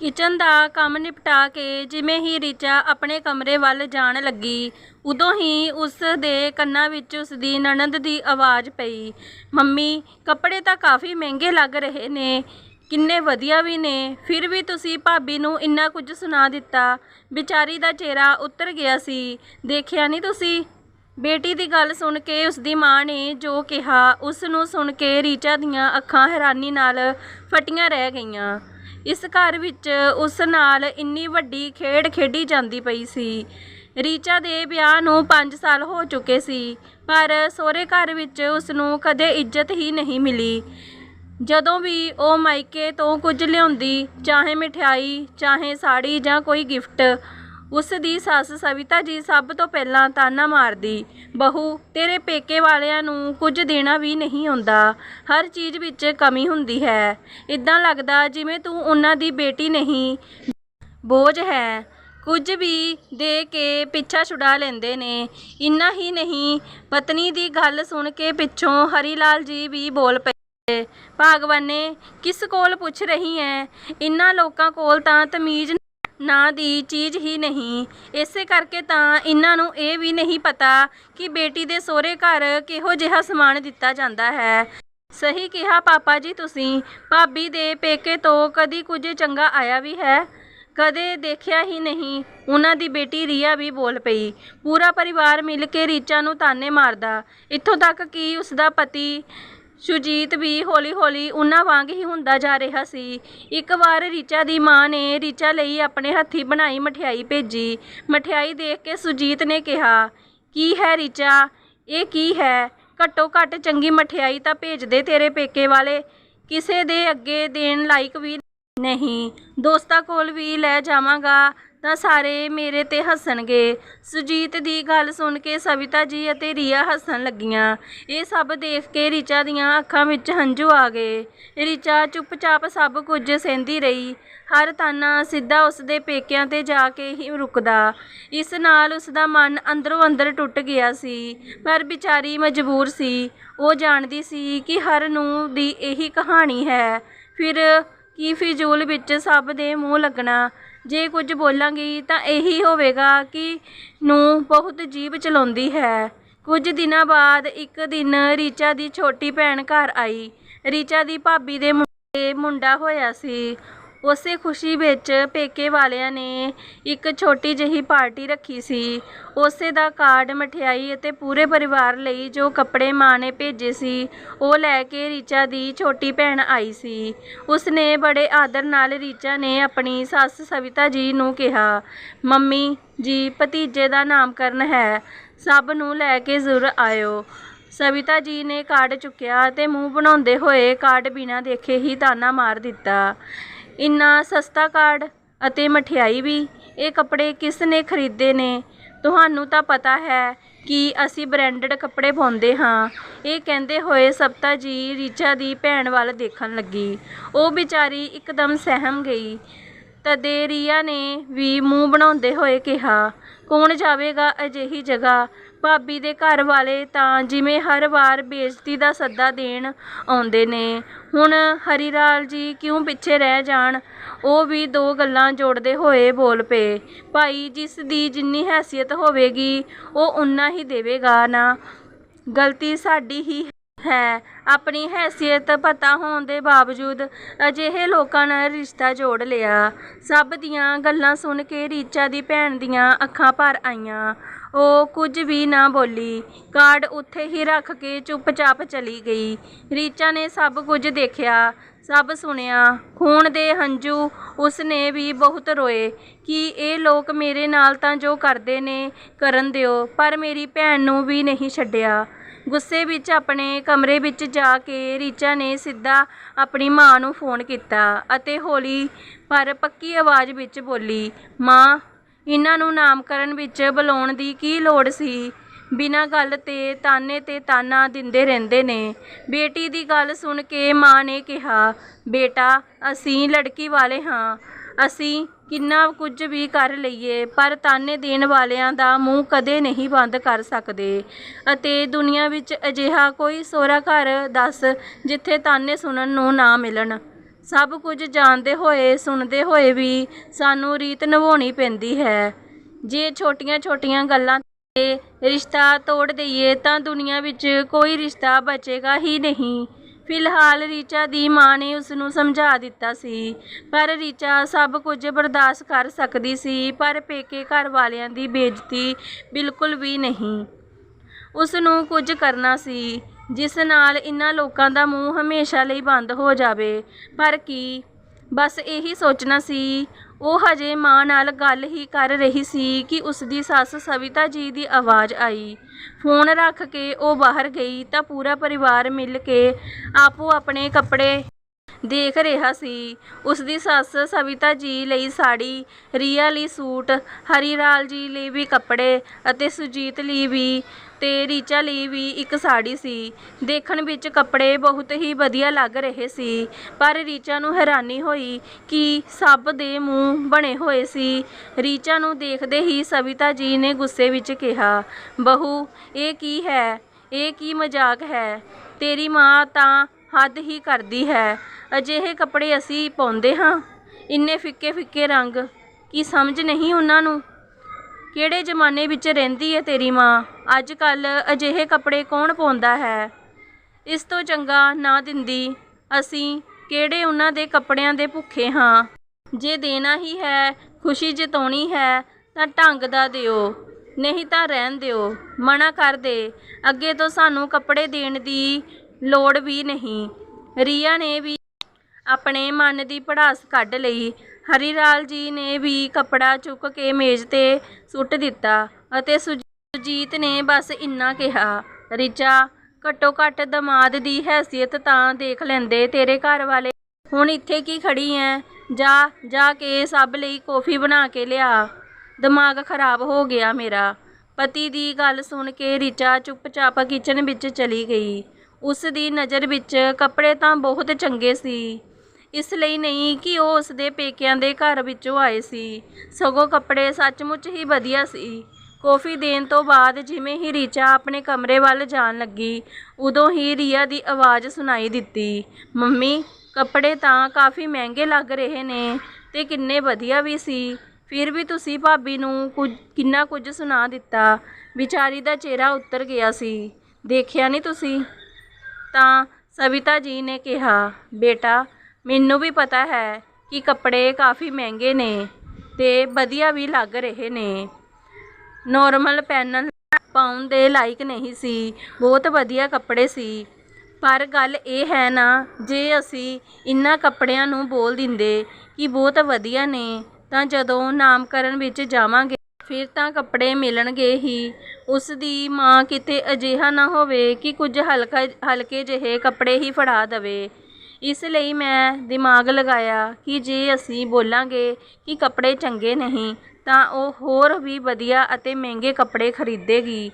Kitchen ਦਾ ਕੰਮ ਨਿਪਟਾ ਕੇ ਜਿਵੇਂ ਹੀ ਰੀਚਾ ਆਪਣੇ ਕਮਰੇ ਵੱਲ ਜਾਣ ਲੱਗੀ, ਉਦੋਂ ਹੀ ਉਸ ਦੇ ਕੰਨਾਂ ਵਿੱਚ ਉਸ ਦੀ ਨਣਦ ਦੀ ਆਵਾਜ਼ ਪਈ। ਮੰਮੀ, ਕੱਪੜੇ ਤਾਂ ਕਾਫੀ ਮਹਿੰਗੇ ਲੱਗ ਰਹੇ ਨੇ, ਕਿੰਨੇ ਵਧੀਆ ਵੀ ਨੇ, ਫਿਰ ਵੀ ਤੁਸੀਂ ਭਾਬੀ ਨੂੰ ਇੰਨਾ ਕੁਝ ਸੁਣਾ ਦਿੱਤਾ। ਵਿਚਾਰੀ ਦਾ ਚਿਹਰਾ ਉਤਰ ਗਿਆ ਸੀ। ਦੇਖਿਆ ਨਹੀਂ ਤੁਸੀਂ? ਬੇਟੀ ਦੀ ਗੱਲ ਸੁਣ ਕੇ ਉਸ ਦੀ ਮਾਂ ਨੇ ਜੋ ਕਿਹਾ, ਉਸ ਨੂੰ ਸੁਣ ਕੇ ਰੀਚਾ ਦੀਆਂ ਅੱਖਾਂ ਹੈਰਾਨੀ ਨਾਲ ਫਟੀਆਂ ਰਹਿ ਗਈਆਂ। ਇਸ ਘਰ ਵਿੱਚ ਉਸ ਨਾਲ ਇੰਨੀ ਵੱਡੀ ਖੇਡ ਖੇਡੀ ਜਾਂਦੀ ਪਈ ਸੀ। ਰੀਚਾ ਦੇ ਵਿਆਹ ਨੂੰ 5 ਸਾਲ ਹੋ ਚੁੱਕੇ ਸੀ, ਪਰ ਸਹੁਰੇ ਘਰ ਵਿੱਚ ਉਸ ਨੂੰ ਕਦੇ ਇੱਜ਼ਤ ਹੀ ਨਹੀਂ ਮਿਲੀ। ਜਦੋਂ ਵੀ ਉਹ ਮਾਇਕੇ ਤੋਂ ਕੁਝ ਲਿਆਉਂਦੀ, ਚਾਹੇ ਮਠਿਆਈ ਚਾਹੇ ਸਾੜੀ ਜਾਂ ਕੋਈ ਗਿਫਟ ਉਸ ਦੀ ਸੱਸ ਸਵਿਤਾ ਜੀ ਸਭ ਤੋਂ ਪਹਿਲਾਂ ਤਾਨਾ ਮਾਰਦੀ। ਬਹੂ, ਤੇਰੇ ਪੇਕੇ ਵਾਲਿਆਂ ਨੂੰ ਕੁਝ ਦੇਣਾ ਵੀ ਨਹੀਂ ਹੁੰਦਾ ਹਰ ਚੀਜ਼ ਵਿੱਚ ਕਮੀ ਹੁੰਦੀ ਹੈ। ਇਦਾਂ ਲੱਗਦਾ ਜਿਵੇਂ ਤੂੰ ਉਹਨਾਂ ਦੀ ਬੇਟੀ ਨਹੀਂ। ਬੋਝ ਹੈ। ਕੁਝ ਵੀ ਦੇ ਕੇ ਪਿੱਛਾ ਛੁਡਾ ਲੈਂਦੇ ਨੇ। ਇੰਨਾ ਹੀ ਨਹੀਂ, ਪਤਨੀ ਦੀ ਗੱਲ ਸੁਣ ਕੇ ਪਿੱਛੋਂ ਹਰੀ ਲਾਲ ਜੀ ਵੀ ਬੋਲ ਪਏ। ਭਾਗਵਾਨੇ, ਕਿਸ ਕੋਲ ਪੁੱਛ ਰਹੀ ਹੈ ਇਨ੍ਹਾਂ ਲੋਕਾਂ ਕੋਲ ਤਾਂ ਤਮੀਜ਼ ਨਾਂ ਦੀ ਚੀਜ਼ ਹੀ ਨਹੀਂ। ਇਸੇ ਕਰਕੇ ਤਾਂ ਇਹਨਾਂ ਨੂੰ ਇਹ ਵੀ ਨਹੀਂ ਪਤਾ ਕਿ ਬੇਟੀ ਦੇ ਸਹੁਰੇ ਘਰ ਕਿਹੋ ਜਿਹਾ ਸਮਾਨ ਦਿੱਤਾ ਜਾਂਦਾ ਹੈ। ਸਹੀ ਕਿਹਾ ਪਾਪਾ ਜੀ ਤੁਸੀਂ, ਭਾਬੀ ਦੇ ਪੇਕੇ ਤੋਂ ਕਦੀ ਕੁਝ ਚੰਗਾ ਆਇਆ ਵੀ ਹੈ? ਕਦੇ ਦੇਖਿਆ ਹੀ ਨਹੀਂ ਉਹਨਾਂ ਦੀ ਬੇਟੀ ਰੀਆ ਵੀ ਬੋਲ ਪਈ। ਪੂਰਾ ਪਰਿਵਾਰ ਮਿਲ ਕੇ ਰੀਚਾ ਨੂੰ ਤਾਨੇ ਮਾਰਦਾ। ਇੱਥੋਂ ਤੱਕ ਕਿ ਉਸ ਦਾ ਪਤੀ ਸੁਜੀਤ ਵੀ ਹੌਲੀ-ਹੌਲੀ ਉਹਨਾਂ ਵਾਂਗ ਹੀ ਹੁੰਦਾ ਜਾ ਰਿਹਾ ਸੀ। ਇੱਕ ਵਾਰ ਰੀਚਾ ਦੀ ਮਾਂ ਨੇ ਰੀਚਾ ਲਈ ਆਪਣੇ ਹੱਥੀ ਬਣਾਈ ਮਠਿਆਈ ਭੇਜੀ। ਮਠਿਆਈ ਦੇਖ ਕੇ ਸੁਜੀਤ ਨੇ ਕਿਹਾ, ਕੀ ਹੈ ਰੀਚਾ? ਇਹ ਕੀ ਹੈ? ਘੱਟੋ ਘੱਟ ਚੰਗੀ ਮਠਿਆਈ ਤਾਂ ਭੇਜ ਦੇ ਤੇਰੇ ਪੇਕੇ ਵਾਲੇ। ਕਿਸੇ ਦੇ ਅੱਗੇ ਦੇਣ ਲਾਇਕ ਵੀ ਨਹੀਂ। ਦੋਸਤਾਂ ਕੋਲ ਵੀ ਲੈ ਜਾਵਾਂਗਾ। ਤਾਂ ਸਾਰੇ ਮੇਰੇ ਤੇ ਹੱਸਣਗੇ। ਸੁਜੀਤ ਦੀ ਗੱਲ ਸੁਣ ਕੇ ਸਵਿਤਾ ਜੀ ਅਤੇ ਰੀਆ ਹੱਸਣ ਲੱਗੀਆਂ। ਇਹ ਸਭ ਦੇਖ ਕੇ ਰਿਚਾ ਦੀਆਂ ਅੱਖਾਂ ਵਿੱਚ ਹੰਝੂ ਆ ਗਏ। ਰੀਚਾ ਚੁੱਪਚਾਪ ਸਭ ਕੁਝ ਸਹਿੰਦੀ ਰਹੀ। ਹਰ ਤਾਨਾ ਸਿੱਧਾ ਉਸ ਦੇ ਪੇਕਿਆਂ ਤੇ ਜਾ ਕੇ ਹੀ ਰੁਕਦਾ। ਇਸ ਨਾਲ ਉਸ ਦਾ ਮਨ ਅੰਦਰੋਂ ਅੰਦਰ ਟੁੱਟ ਗਿਆ ਸੀ, ਪਰ ਵਿਚਾਰੀ ਮਜਬੂਰ ਸੀ। ਉਹ ਜਾਣਦੀ ਸੀ ਕਿ ਹਰ ਨੂੰ ਦੀ ਇਹੀ ਕਹਾਣੀ ਹੈ। ਫਿਰ ਕੀ ਫਿਜ਼ੂਲ ਵਿੱਚ ਸਭ ਦੇ ਮੂੰਹ ਲੱਗਣਾ? ਜੇ ਕੁਝ ਬੋਲਾਂਗੀ ਤਾਂ ਇਹੀ ਹੋਵੇਗਾ ਕਿ ਨੂੰ ਬਹੁਤ ਜੀਭ ਚਲਾਉਂਦੀ ਹੈ। ਕੁਝ ਦਿਨਾਂ ਬਾਅਦ ਇੱਕ ਦਿਨ ਰੀਚਾ ਦੀ ਛੋਟੀ ਭੈਣ ਘਰ ਆਈ। ਰੀਚਾ ਦੀ ਭਾਬੀ ਦੇ ਮੁੰਡੇ ਮੁੰਡਾ ਹੋਇਆ ਸੀ। ਉਸੇ ਖੁਸ਼ੀ ਵਿੱਚ ਪੇਕੇ ਵਾਲਿਆਂ ਨੇ ਇੱਕ ਛੋਟੀ ਜਿਹੀ ਪਾਰਟੀ ਰੱਖੀ ਸੀ। ਉਸੇ ਦਾ ਕਾਰਡ ਮਠਿਆਈ ਅਤੇ ਪੂਰੇ ਪਰਿਵਾਰ ਲਈ ਜੋ ਕੱਪੜੇ ਮਾਂ ਨੇ ਭੇਜੇ ਸੀ, ਉਹ ਲੈ ਕੇ ਰੀਚਾ ਦੀ ਛੋਟੀ ਭੈਣ ਆਈ ਸੀ। ਉਸਨੇ ਬੜੇ ਆਦਰ ਨਾਲ ਰੀਚਾ ਨੇ ਆਪਣੀ ਸੱਸ ਸਵਿਤਾ ਜੀ ਨੂੰ ਕਿਹਾ, ਮੰਮੀ ਜੀ, ਭਤੀਜੇ ਦਾ ਨਾਮਕਰਨ ਹੈ, ਸਭ ਨੂੰ ਲੈ ਕੇ ਜ਼ਰੂਰ ਆਇਓ। ਸਵਿਤਾ ਜੀ ਨੇ ਕਾਰਡ ਚੁੱਕਿਆ ਤੇ ਮੂੰਹ ਬਣਾਉਂਦੇ ਹੋਏ ਕਾਰਡ ਬਿਨਾਂ ਦੇਖੇ ਹੀ ਤਾਨਾ ਮਾਰ ਦਿੱਤਾ। ਇੰਨਾ ਸਸਤਾ ਕਾਰਡ ਅਤੇ ਮਠਿਆਈ ਵੀ, ਇਹ ਕੱਪੜੇ ਕਿਸ ਨੇ ਖਰੀਦੇ ਨੇ? ਤੁਹਾਨੂੰ ਤਾਂ ਪਤਾ ਹੈ ਕਿ ਅਸੀਂ ਬ੍ਰਾਂਡਡ ਕੱਪੜੇ ਪਾਉਂਦੇ ਹਾਂ। ਇਹ ਕਹਿੰਦੇ ਹੋਏ ਸਪਤਾ ਜੀ ਰੀਚਾ ਦੀ ਭੈਣ ਵੱਲ ਦੇਖਣ ਲੱਗੀ। ਉਹ ਵਿਚਾਰੀ ਇੱਕਦਮ ਸਹਿਮ ਗਈ। ਤਦੇ ਰੀਆ ਨੇ ਵੀ ਮੂੰਹ ਬਣਾਉਂਦੇ ਹੋਏ ਕਿਹਾ, ਕੌਣ ਜਾਵੇਗਾ ਅਜਿਹੀ ਜਗ੍ਹਾ? ਭਾਬੀ ਦੇ ਘਰ ਵਾਲੇ ਤਾਂ ਜਿਵੇਂ ਹਰ ਵਾਰ ਬੇਇੱਜ਼ਤੀ ਦਾ ਸੱਦਾ ਦੇਣ ਆਉਂਦੇ ਨੇ। ਹੁਣ ਹਰੀ ਹਰੀਲਾਲ ਜੀ ਕਿਉਂ ਪਿੱਛੇ ਰਹਿ ਜਾਣ? ਉਹ ਵੀ ਦੋ ਗੱਲਾਂ ਜੋੜਦੇ ਹੋਏ ਬੋਲ ਪਏ। ਭਾਈ, ਜਿਸ ਦੀ ਜਿੰਨੀ ਹੈਸੀਅਤ ਹੋਵੇਗੀ, ਉਹ ਉਨਾ ਹੀ ਦੇਵੇਗਾ ਨਾ। ਗਲਤੀ ਸਾਡੀ ਹੀ ਹੈ। ਆਪਣੀ ਹੈਸੀਅਤ ਪਤਾ ਹੋਣ ਦੇ ਬਾਵਜੂਦ ਅਜਿਹੇ ਲੋਕਾਂ ਨਾਲ ਰਿਸ਼ਤਾ ਜੋੜ ਲਿਆ। ਸਭ ਦੀਆਂ ਗੱਲਾਂ ਸੁਣ ਕੇ ਰੀਚਾ ਦੀ ਭੈਣ ਦੀਆਂ ਅੱਖਾਂ ਭਰ ਆਈਆਂ। ਉਹ ਕੁਝ ਵੀ ਨਾ ਬੋਲੀ। ਕਾਰਡ ਉੱਥੇ ਹੀ ਰੱਖ ਕੇ ਚੁੱਪਚਾਪ ਚਲੀ ਗਈ। ਰੀਚਾ ਨੇ ਸਭ ਕੁਝ ਦੇਖਿਆ, ਸਭ ਸੁਣਿਆ। ਖੂਨ ਦੇ ਹੰਝੂ ਉਸ ਨੇ ਵੀ ਬਹੁਤ ਰੋਏ ਕਿ ਇਹ ਲੋਕ ਮੇਰੇ ਨਾਲ ਤਾਂ ਜੋ ਕਰਦੇ ਨੇ, ਕਰਨ ਦਿਓ, ਪਰ ਮੇਰੀ ਭੈਣ ਨੂੰ ਵੀ ਨਹੀਂ ਛੱਡਿਆ। ਗੁੱਸੇ ਵਿੱਚ ਆਪਣੇ ਕਮਰੇ ਵਿੱਚ ਜਾ ਕੇ ਰੀਚਾ ਨੇ ਸਿੱਧਾ ਆਪਣੀ ਮਾਂ ਨੂੰ ਫੋਨ ਕੀਤਾ ਅਤੇ ਹੌਲੀ ਪਰ ਪੱਕੀ ਆਵਾਜ਼ ਵਿੱਚ ਬੋਲੀ, ਮਾਂ ਇਹਨਾਂ ਨੂੰ ਨਾਮਕਰਨ ਵਿੱਚ ਬੁਲਾਉਣ ਦੀ ਕੀ ਲੋੜ ਸੀ? ਬਿਨਾਂ ਗੱਲ ਤੇ ਤਾਨੇ ਤੇ ਤਾਨਾ ਦਿੰਦੇ ਰਹਿੰਦੇ ਨੇ। ਬੇਟੀ ਦੀ ਗੱਲ ਸੁਣ ਕੇ ਮਾਂ ਨੇ ਕਿਹਾ, ਬੇਟਾ, ਅਸੀਂ ਲੜਕੀ ਵਾਲੇ ਹਾਂ। ਅਸੀਂ ਕਿੰਨਾ ਕੁਝ ਵੀ ਕਰ ਲਈਏ, ਪਰ ਤਾਨੇ ਦੇਣ ਵਾਲਿਆਂ ਦਾ ਮੂੰਹ ਕਦੇ ਨਹੀਂ ਬੰਦ ਕਰ ਸਕਦੇ। ਅਤੇ ਦੁਨੀਆ ਵਿੱਚ ਅਜਿਹਾ ਕੋਈ ਸੋਹਰਾ ਘਰ ਦੱਸ, ਜਿੱਥੇ ਤਾਨੇ ਸੁਣਨ ਨੂੰ ਨਾ ਮਿਲਣ। ਸਭ ਕੁਝ ਜਾਣਦੇ ਹੋਏ, ਸੁਣਦੇ ਹੋਏ ਵੀ ਸਾਨੂੰ ਰੀਤ ਨਿਭਾਉਣੀ ਪੈਂਦੀ ਹੈ। ਜੇ ਛੋਟੀਆਂ-ਛੋਟੀਆਂ ਗੱਲਾਂ ਤੇ ਰਿਸ਼ਤਾ ਤੋੜ ਦਈਏ, ਤਾਂ ਦੁਨੀਆ ਵਿੱਚ ਕੋਈ ਰਿਸ਼ਤਾ ਬਚੇਗਾ ਹੀ ਨਹੀਂ। ਫਿਲਹਾਲ ਰੀਚਾ ਦੀ ਮਾਂ ਨੇ ਉਸ ਨੂੰ ਸਮਝਾ ਦਿੱਤਾ ਸੀ, ਪਰ ਰੀਚਾ ਸਭ ਕੁਝ ਬਰਦਾਸ਼ਤ ਕਰ ਸਕਦੀ ਸੀ, ਪਰ ਪੇਕੇ ਘਰ ਵਾਲਿਆਂ ਦੀ ਬੇਇੱਜ਼ਤੀ ਬਿਲਕੁਲ ਵੀ ਨਹੀਂ। ਉਸ ਨੂੰ ਕੁਝ ਕਰਨਾ ਸੀ। ਜਿਸ ਨਾਲ ਇਹਨਾਂ ਲੋਕਾਂ ਦਾ ਮੂੰਹ ਹਮੇਸ਼ਾ ਲਈ ਬੰਦ ਹੋ ਜਾਵੇ। ਪਰ ਕੀ? ਬਸ ਇਹੀ ਸੋਚਣਾ ਸੀ। ਉਹ ਹਜੇ ਮਾਂ ਨਾਲ ਗੱਲ ਹੀ ਕਰ ਰਹੀ ਸੀ ਕਿ ਉਸ ਦੀ ਸੱਸ ਸਵਿਤਾ ਜੀ ਦੀ ਆਵਾਜ਼ ਆਈ। ਫੋਨ ਰੱਖ ਕੇ ਉਹ ਬਾਹਰ ਗਈ ਤਾਂ ਪੂਰਾ ਪਰਿਵਾਰ ਮਿਲ ਕੇ ਆਪੋ ਆਪਣੇ ਕੱਪੜੇ ਦੇਖ ਰਿਹਾ ਸੀ। ਉਸ ਦੀ ਸੱਸ ਸਵਿਤਾ ਜੀ ਲਈ ਸਾੜੀ, ਰੀਆ ਲਈ ਸੂਟ ਹਰੀਲਾਲ ਜੀ ਲਈ ਵੀ ਕੱਪੜੇ ਅਤੇ ਸੁਜੀਤ ਲਈ ਵੀ ਤੇ ਰੀਚਾ ਲਈ ਵੀ ਇੱਕ ਸਾੜੀ ਸੀ। ਦੇਖਣ ਵਿੱਚ ਕੱਪੜੇ ਬਹੁਤ ਹੀ ਵਧੀਆ ਲੱਗ ਰਹੇ ਸੀ, ਪਰ ਰੀਚਾ ਨੂੰ ਹੈਰਾਨੀ ਹੋਈ ਕਿ ਸਭ ਦੇ ਮੂੰਹ ਬਣੇ ਹੋਏ ਸੀ। ਰੀਚਾ ਨੂੰ ਦੇਖਦੇ ਹੀ ਸਵਿਤਾ ਜੀ ਨੇ ਗੁੱਸੇ ਵਿੱਚ ਕਿਹਾ, ਬਹੂ, ਇਹ ਕੀ ਹੈ? ਇਹ ਕੀ ਮਜ਼ਾਕ ਹੈ? ਤੇਰੀ ਮਾਂ ਤਾਂ ਹੱਦ ਹੀ ਕਰਦੀ ਹੈ। ਅਜਿਹੇ ਕੱਪੜੇ ਅਸੀਂ ਪਾਉਂਦੇ ਹਾਂ। ਇੰਨੇ ਫਿੱਕੇ ਫਿੱਕੇ ਰੰਗ, ਕੀ ਸਮਝ ਨਹੀਂ ਉਹਨਾਂ ਨੂੰ? ਕਿਹੜੇ ਜ਼ਮਾਨੇ ਵਿੱਚ ਰਹਿੰਦੀ ਹੈ ਤੇਰੀ ਮਾਂ? ਅੱਜ ਕੱਲ ਅਜਿਹੇ ਕੱਪੜੇ ਕੌਣ ਪਾਉਂਦਾ ਹੈ? ਇਸ ਤੋਂ ਚੰਗਾ ਨਾ ਦਿੰਦੀ। ਅਸੀਂ ਕਿਹੜੇ ਉਹਨਾਂ ਦੇ ਕੱਪੜਿਆਂ ਦੇ ਭੁੱਖੇ ਹਾਂ? ਜੇ ਦੇਣਾ ਹੀ ਹੈ, ਖੁਸ਼ੀ ਜਤਾਉਣੀ ਹੈ, ਤਾਂ ਢੰਗ ਦਾ ਦਿਓ। ਨਹੀਂ ਤਾਂ ਰਹਿਣ ਦਿਓ। ਮਨਾ ਕਰ ਦੇ। ਅੱਗੇ ਤੋਂ ਸਾਨੂੰ ਕੱਪੜੇ ਦੇਣ ਦੀ ਲੋੜ ਵੀ ਨਹੀਂ। ਰੀਆ ਨੇ ਵੀ ਆਪਣੇ ਮਨ ਦੀ ਭੜਾਸ ਕੱਢ ਲਈ। ਹਰੀਲਾਲ ਜੀ ਨੇ ਵੀ ਕੱਪੜਾ ਚੁੱਕ ਕੇ ਮੇਜ਼ ਤੇ ਸੁੱਟ ਦਿੱਤਾ ਅਤੇ ਸੁਜ- ਸੁਜੀਤ ਨੇ ਬਸ ਇੰਨਾ ਕਿਹਾ, ਰਿਚਾ, ਘੱਟੋ ਘੱਟ ਦਮਾਦ ਦੀ ਹੈਸੀਅਤ ਤਾਂ ਦੇਖ ਲੈਂਦੇ ਤੇਰੇ ਘਰ ਵਾਲੇ। ਹੁਣ ਇੱਥੇ ਕੀ ਖੜੀ ਐ? ਜਾ ਜਾ ਕੇ ਸਭ ਲਈ ਕੌਫੀ ਬਣਾ ਕੇ ਲਿਆ। ਦਿਮਾਗ ਖਰਾਬ ਹੋ ਗਿਆ ਮੇਰਾ। ਪਤੀ ਦੀ ਗੱਲ ਸੁਣ ਕੇ ਰਿਚਾ ਚੁੱਪਚਾਪ ਕਿਚਨ ਵਿੱਚ ਚਲੀ ਗਈ। ਉਸ ਦੀ ਨਜ਼ਰ ਵਿੱਚ ਕੱਪੜੇ ਤਾਂ ਬਹੁਤ ਚੰਗੇ ਸੀ। ਇਸ ਲਈ ਨਹੀਂ ਕਿ ਉਹ ਉਸ ਦੇ ਪੇਕਿਆਂ ਦੇ ਘਰ ਵਿੱਚੋਂ ਆਏ ਸੀ। ਸਗੋਂ ਕੱਪੜੇ ਸੱਚਮੁੱਚ ਹੀ ਵਧੀਆ ਸੀ। ਕੌਫੀ ਦੇਣ ਤੋਂ ਬਾਅਦ ਜਿਵੇਂ ਹੀ ਰੀਚਾ ਆਪਣੇ ਕਮਰੇ ਵੱਲ ਜਾਣ ਲੱਗੀ, ਉਦੋਂ ਹੀ ਰੀਆ ਦੀ ਆਵਾਜ਼ ਸੁਣਾਈ ਦਿੱਤੀ, ਮੰਮੀ, ਕੱਪੜੇ ਤਾਂ ਕਾਫੀ ਮਹਿੰਗੇ ਲੱਗ ਰਹੇ ਨੇ ਤੇ ਕਿੰਨੇ ਵਧੀਆ ਵੀ ਸੀ। ਫਿਰ ਵੀ ਤੁਸੀਂ ਭਾਬੀ ਨੂੰ ਕੁਝ, ਕਿੰਨਾ ਕੁਝ ਸੁਣਾ ਦਿੱਤਾ। ਵਿਚਾਰੀ ਦਾ ਚਿਹਰਾ ਉੱਤਰ ਗਿਆ ਸੀ। ਦੇਖਿਆ ਨਹੀਂ ਤੁਸੀਂ? ਤਾਂ ਸਵਿਤਾ ਜੀ ਨੇ ਕਿਹਾ, ਬੇਟਾ ਮੈਨੂੰ ਵੀ ਪਤਾ ਹੈ ਕਿ ਕੱਪੜੇ ਕਾਫੀ ਮਹਿੰਗੇ ਨੇ ਤੇ ਵਧੀਆ ਵੀ ਲੱਗ ਰਹੇ ਨੇ। ਨੋਰਮਲ ਪੈਨਲ ਪਾਉਣ ਦੇ ਲਾਇਕ ਨਹੀਂ ਸੀ, ਬਹੁਤ ਵਧੀਆ ਕੱਪੜੇ ਸੀ। ਪਰ ਗੱਲ ਇਹ ਹੈ ਨਾ, ਜੇ ਅਸੀਂ ਇਨ੍ਹਾਂ ਕੱਪੜਿਆਂ ਨੂੰ ਬੋਲ ਦਿੰਦੇ ਕਿ ਬਹੁਤ ਵਧੀਆ ਨੇ, ਤਾਂ ਜਦੋਂ ਨਾਮਕਰਨ ਵਿੱਚ ਜਾਵਾਂਗੇ, ਫਿਰ ਤਾਂ ਕੱਪੜੇ ਮਿਲਣਗੇ ਹੀ। ਉਸ ਦੀ ਮਾਂ ਕਿਤੇ ਅਜਿਹਾ ਨਾ ਹੋਵੇ ਕਿ ਕੁਝ ਹਲਕਾ, ਹਲਕੇ ਜਿਹੇ ਕੱਪੜੇ ਹੀ ਫੜਾ ਦਵੇ। ਇਸ ਲਈ ਮੈਂ ਦਿਮਾਗ ਲਗਾਇਆ ਕਿ ਜੇ ਅਸੀਂ ਬੋਲਾਂਗੇ ਕਿ ਕੱਪੜੇ ਚੰਗੇ ਨਹੀਂ, ਤਾਂ ਉਹ ਹੋਰ ਵੀ ਵਧੀਆ ਅਤੇ ਮਹਿੰਗੇ ਕੱਪੜੇ ਖਰੀਦੇਗੀ।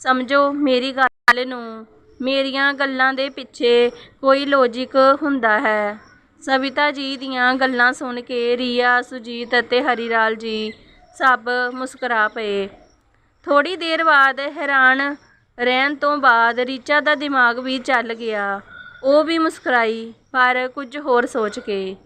ਸਮਝੋ ਮੇਰੀ ਗੱਲ ਨੂੰ, ਮੇਰੀਆਂ ਗੱਲਾਂ ਦੇ ਪਿੱਛੇ ਕੋਈ ਲੌਜੀਕ ਹੁੰਦਾ ਹੈ। ਸਵਿਤਾ ਜੀ ਦੀਆਂ ਗੱਲਾਂ ਸੁਣ ਕੇ ਰੀਆ, ਸੁਜੀਤ ਅਤੇ ਹਰੀਲਾਲ ਜੀ ਸਭ ਮੁਸਕਰਾ ਪਏ। ਥੋੜੀ ਦੇਰ ਬਾਅਦ ਹੈਰਾਨ ਰਹਿਣ ਤੋਂ ਬਾਅਦ ਰੀਚਾ ਦਾ ਦਿਮਾਗ ਵੀ ਚੱਲ ਗਿਆ। ਉਹ ਵੀ ਮੁਸਕਰਾਈ, ਪਰ ਕੁਝ ਹੋਰ ਸੋਚ ਕੇ।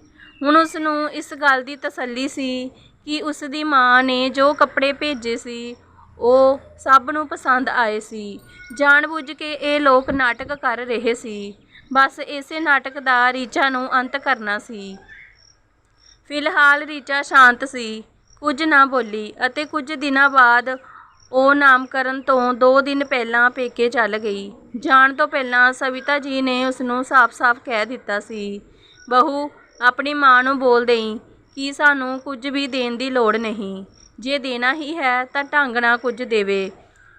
ਹੁਣ ਉਸ ਨੂੰ ਇਸ ਗੱਲ ਦੀ ਤਸੱਲੀ ਸੀ ਕਿ ਉਸ ਦੀ ਮਾਂ ਨੇ ਜੋ ਕੱਪੜੇ ਭੇਜੇ ਸੀ, ਉਹ ਸਭ ਨੂੰ ਪਸੰਦ ਆਏ ਸੀ। ਜਾਣਬੁੱਝ ਕੇ ਇਹ ਲੋਕ ਨਾਟਕ ਕਰ ਰਹੇ ਸੀ। ਬਸ ਇਸੇ ਨਾਟਕ ਦਾ ਰੀਚਾ ਨੂੰ ਅੰਤ ਕਰਨਾ ਸੀ। ਫਿਲਹਾਲ ਰੀਚਾ ਸ਼ਾਂਤ ਸੀ, ਕੁਝ ਨਾ ਬੋਲੀ ਅਤੇ ਕੁਝ ਦਿਨਾਂ ਬਾਅਦ ਉਹ ਨਾਮਕਰਨ ਤੋਂ 2 ਦਿਨ ਪਹਿਲਾਂ ਪੇਕੇ ਚੱਲ ਗਈ। ਜਾਣ ਤੋਂ ਪਹਿਲਾਂ ਸਵਿਤਾ ਜੀ ਨੇ ਉਸ ਨੂੰ ਸਾਫ਼-ਸਾਫ਼ ਕਹਿ ਦਿੱਤਾ ਸੀ, ਬਹੂ, ਆਪਣੀ ਮਾਂ ਨੂੰ ਬੋਲ ਦੇਈ ਕਿ ਸਾਨੂੰ ਕੁਝ ਵੀ ਦੇਣ ਦੀ ਲੋੜ ਨਹੀਂ। ਜੇ ਦੇਣਾ ਹੀ ਹੈ ਤਾਂ ਢੰਗ ਨਾਲ ਕੁਝ ਦੇਵੇ।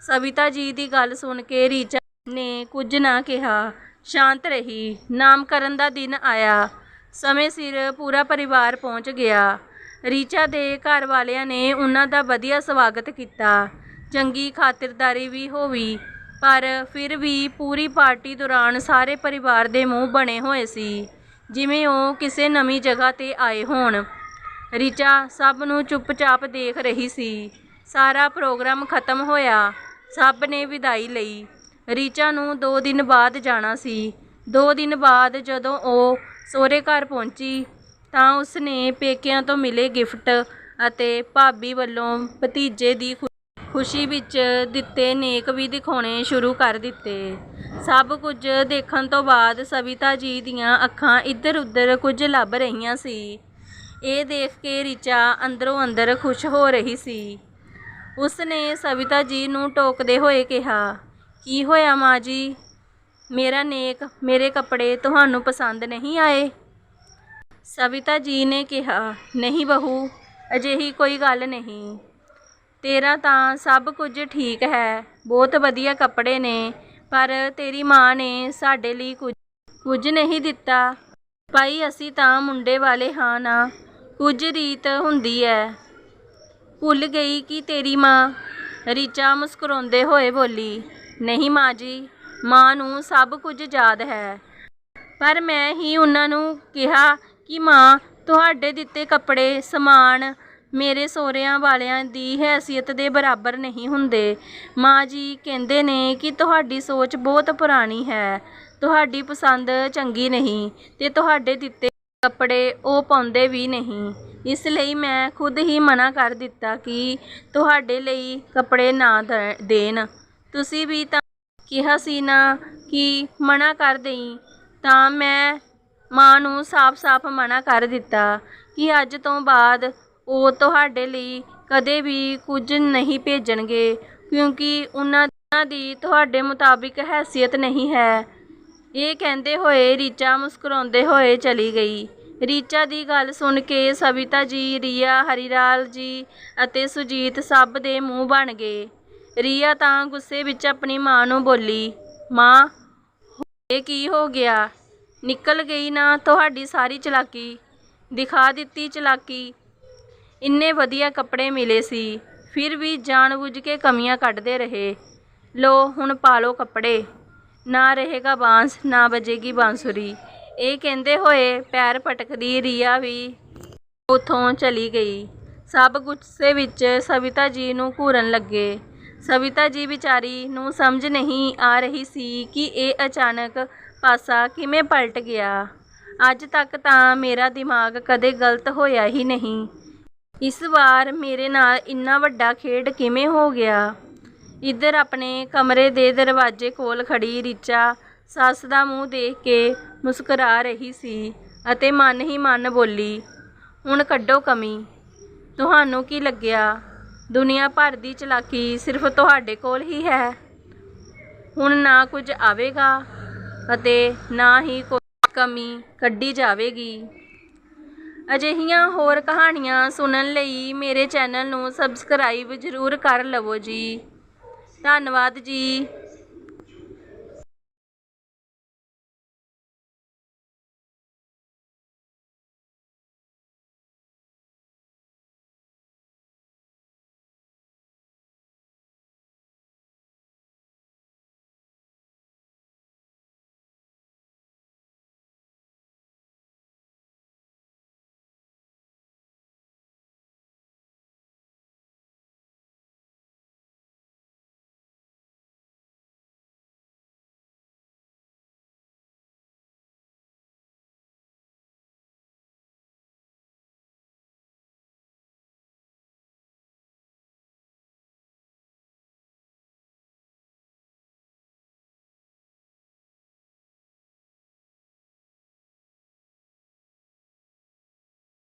ਸਵਿਤਾ ਜੀ ਦੀ ਗੱਲ ਸੁਣ ਕੇ ਰੀਚਾ ਨੇ ਕੁਝ ਨਾ ਕਿਹਾ। ਸ਼ਾਂਤ ਰਹੀ। ਨਾਮਕਰਨ ਦਾ ਦਿਨ ਆਇਆ। ਸਮੇਂ ਸਿਰ ਪੂਰਾ ਪਰਿਵਾਰ ਪਹੁੰਚ ਗਿਆ। ਰੀਚਾ ਦੇ ਘਰ ਵਾਲਿਆਂ ਨੇ ਉਹਨਾਂ ਦਾ ਵਧੀਆ ਸਵਾਗਤ ਕੀਤਾ। ਚੰਗੀ ਖਾਤਰਦਾਰੀ ਵੀ ਹੋਈ ਪਰ ਫਿਰ ਵੀ ਪੂਰੀ ਪਾਰਟੀ ਦੌਰਾਨ ਸਾਰੇ ਪਰਿਵਾਰ ਦੇ ਮੂੰਹ ਬਣੇ ਹੋਏ ਸੀ, ਜਿਵੇਂ ਉਹ ਕਿਸੇ ਨਵੀਂ ਜਗ੍ਹਾ ਤੇ ਆਏ ਹੋਣ। ਰਿਚਾ ਸਭ ਨੂੰ ਚੁੱਪਚਾਪ ਦੇਖ ਰਹੀ ਸੀ। ਸਾਰਾ ਪ੍ਰੋਗਰਾਮ ਖਤਮ ਹੋਇਆ। ਸਭ ਨੇ ਵਿਦਾਈ ਲਈ। ਰੀਚਾ ਨੂੰ 2 ਦਿਨ ਬਾਅਦ ਜਾਣਾ ਸੀ। 2 ਦਿਨ ਬਾਅਦ ਜਦੋਂ ਉਹ ਸਹੁਰੇ ਘਰ ਪਹੁੰਚੀ, ਤਾਂ ਉਸਨੇ ਪੇਕਿਆਂ ਤੋਂ ਮਿਲੇ ਗਿਫਟ ਅਤੇ ਭਾਬੀ ਵੱਲੋਂ ਭਤੀਜੇ ਦੀ ਖੁ- ਖੁਸ਼ੀ ਵਿੱਚ ਦਿੱਤੇ ਨੇਕ ਵੀ ਦਿਖਾਉਣੇ ਸ਼ੁਰੂ ਕਰ ਦਿੱਤੇ। ਸਭ ਕੁਝ ਦੇਖਣ ਤੋਂ ਬਾਅਦ ਸਵਿਤਾ ਜੀ ਦੀਆਂ ਅੱਖਾਂ ਇੱਧਰ ਉੱਧਰ ਕੁਝ ਲੱਭ ਰਹੀਆਂ ਸੀ। ਇਹ ਦੇਖ ਕੇ ਰਿਚਾ ਅੰਦਰੋਂ ਅੰਦਰ ਖੁਸ਼ ਹੋ ਰਹੀ ਸੀ। ਉਸ ਨੇ ਸਵਿਤਾ ਜੀ ਨੂੰ ਟੋਕਦੇ ਹੋਏ ਕਿਹਾ, ਕੀ ਹੋਇਆ ਮਾਂ ਜੀ? ਮੇਰਾ ਨੇਕ, ਮੇਰੇ ਕੱਪੜੇ ਤੁਹਾਨੂੰ ਪਸੰਦ ਨਹੀਂ ਆਏ? ਸਵਿਤਾ ਜੀ ਨੇ ਕਿਹਾ, ਨਹੀਂ ਬਹੂ, ਅਜਿਹੀ ਕੋਈ ਗੱਲ ਨਹੀਂ। ਤੇਰਾ ਤਾਂ ਸਭ ਕੁਝ ਠੀਕ ਹੈ। ਬਹੁਤ ਵਧੀਆ ਕੱਪੜੇ ਨੇ, ਪਰ ਤੇਰੀ ਮਾਂ ਨੇ ਸਾਡੇ ਲਈ ਕੁਝ ਕੁਝ ਨਹੀਂ ਦਿੱਤਾ। ਭਾਈ, ਅਸੀਂ ਤਾਂ ਮੁੰਡੇ ਵਾਲੇ ਹਾਂ ਨਾ, ਕੁਝ ਰੀਤ ਹੁੰਦੀ ਹੈ ਭੁੱਲ ਗਈ ਕਿ ਤੇਰੀ ਮਾਂ, ਰੀਚਾ ਮੁਸਕਰਾਉਂਦੇ ਹੋਏ ਬੋਲੀ, ਨਹੀਂ ਮਾਂ ਜੀ, ਮਾਂ ਨੂੰ ਸਭ ਕੁਝ ਯਾਦ ਹੈ। ਪਰ ਮੈਂ ਹੀ ਉਹਨਾਂ ਨੂੰ ਕਿਹਾ ਕਿ ਮਾਂ, ਤੁਹਾਡੇ ਦਿੱਤੇ ਕੱਪੜੇ ਸਮਾਨ ਮੇਰੇ ਸਹੁਰਿਆਂ ਵਾਲਿਆਂ ਦੀ ਹੈਸੀਅਤ ਦੇ ਬਰਾਬਰ ਨਹੀਂ ਹੁੰਦੇ। ਮਾਂ ਜੀ ਕਹਿੰਦੇ ਨੇ ਕਿ ਤੁਹਾਡੀ ਸੋਚ ਬਹੁਤ ਪੁਰਾਣੀ ਹੈ। ਤੁਹਾਡੀ ਪਸੰਦ ਚੰਗੀ ਨਹੀਂ ਤੇ ਤੁਹਾਡੇ ਦਿੱਤੇ ਕੱਪੜੇ ਉਹ ਪਾਉਂਦੇ ਵੀ ਨਹੀਂ। ਇਸ ਲਈ ਮੈਂ ਖੁਦ ਹੀ ਮਨਾ ਕਰ ਦਿੱਤਾ ਕਿ ਤੁਹਾਡੇ ਲਈ ਕੱਪੜੇ ਨਾ ਦ- ਦੇਣ। ਤੁਸੀਂ ਵੀ ਤਾਂ ਕਿਹਾ ਸੀ ਨਾ ਕਿ ਮਨਾ ਕਰ ਦੇਈ। ਤਾਂ ਮੈਂ ਮਾਂ ਨੂੰ ਸਾਫ਼-ਸਾਫ਼ ਮਨਾ ਕਰ ਦਿੱਤਾ ਕਿ ਅੱਜ ਤੋਂ ਬਾਅਦ ਉਹ ਤੁਹਾਡੇ ਲਈ ਕਦੇ ਵੀ ਕੁਝ ਨਹੀਂ ਭੇਜਣਗੇ, ਕਿਉਂਕਿ ਉਹਨਾਂ ਦੀ ਤੁਹਾਡੇ ਮੁਤਾਬਿਕ ਹੈਸੀਅਤ ਨਹੀਂ ਹੈ। ਇਹ ਕਹਿੰਦੇ ਹੋਏ ਰੀਚਾ ਮੁਸਕਰਾਉਂਦੇ ਹੋਏ ਚਲੀ ਗਈ। ਰੀਚਾ ਦੀ ਗੱਲ ਸੁਣ ਕੇ ਸਵਿਤਾ ਜੀ, ਰੀਆ ਹਰੀਰਾਲ ਜੀ ਅਤੇ ਸੁਜੀਤ ਸਭ ਦੇ ਮੂੰਹ ਬਣ ਗਏ। ਰੀਆ ਤਾਂ ਗੁੱਸੇ ਵਿੱਚ ਆਪਣੀ ਮਾਂ ਨੂੰ ਬੋਲੀ, ਮਾਂ ਇਹ ਕੀ ਹੋ ਗਿਆ? ਨਿਕਲ ਗਈ ਨਾ ਤੁਹਾਡੀ ਸਾਰੀ ਚਲਾਕੀ। ਦਿਖਾ ਦਿੱਤੀ ਚਲਾਕੀ। ਇੰਨੇ ਵਧੀਆ ਕੱਪੜੇ ਮਿਲੇ ਸੀ, ਫਿਰ ਵੀ ਜਾਣਬੁੱਝ ਕੇ ਕਮੀਆਂ ਕੱਢਦੇ ਰਹੇ। ਲੋ, ਹੁਣ ਪਾ ਲਓ ਕੱਪੜੇ। ਨਾ ਰਹੇਗਾ ਬਾਂਸ, ਨਾ ਵਜੇਗੀ ਬਾਂਸੁਰੀ। ਇਹ ਕਹਿੰਦੇ ਹੋਏ ਪੈਰ ਪਟਕਦੀ ਰੀਆ ਵੀ ਉਥੋਂ ਚਲੀ ਗਈ। ਸਭ ਗੁੱਸੇ ਵਿੱਚ ਸਵਿਤਾ ਜੀ ਨੂੰ ਘੂਰਨ ਲੱਗੇ। ਸਵਿਤਾ ਜੀ ਵਿਚਾਰੀ ਨੂੰ ਸਮਝ ਨਹੀਂ ਆ ਰਹੀ ਸੀ ਕਿ ਇਹ ਅਚਾਨਕ ਪਾਸਾ ਕਿਵੇਂ ਪਲਟ ਗਿਆ। ਅੱਜ ਤੱਕ ਤਾਂ ਮੇਰਾ ਦਿਮਾਗ ਕਦੇ ਗਲਤ ਹੋਇਆ ਹੀ ਨਹੀਂ। ਇਸ ਵਾਰ ਮੇਰੇ ਨਾਲ ਇੰਨਾ ਵੱਡਾ ਖੇਡ ਕਿਵੇਂ ਹੋ ਗਿਆ? ਇੱਧਰ ਆਪਣੇ ਕਮਰੇ ਦੇ ਦਰਵਾਜ਼ੇ ਕੋਲ ਖੜ੍ਹੀ ਰਿਚਾ ਸੱਸ ਦਾ ਮੂੰਹ ਦੇਖ ਕੇ ਮੁਸਕਰਾ ਰਹੀ ਸੀ ਅਤੇ ਮਨ ਹੀ ਮਨ ਬੋਲੀ, ਹੁਣ ਕੱਢੋ ਕਮੀ। ਤੁਹਾਨੂੰ ਕੀ ਲੱਗਿਆ? ਦੁਨੀਆ ਭਰ ਦੀ ਚਲਾਕੀ ਸਿਰਫ ਤੁਹਾਡੇ ਕੋਲ ਹੀ ਹੈ। ਹੁਣ ਨਾ ਕੁਝ ਆਵੇਗਾ ਅਤੇ ਨਾ ਹੀ ਕੋਈ ਕਮੀ ਕੱਢੀ ਜਾਵੇਗੀ। ਅਜਿਹੀਆਂ ਹੋਰ ਕਹਾਣੀਆਂ ਸੁਣਨ ਲਈ ਮੇਰੇ ਚੈਨਲ ਨੂੰ ਸਬਸਕ੍ਰਾਈਬ ਜ਼ਰੂਰ ਕਰ ਲਵੋ ਜੀ। ਧੰਨਵਾਦ ਜੀ।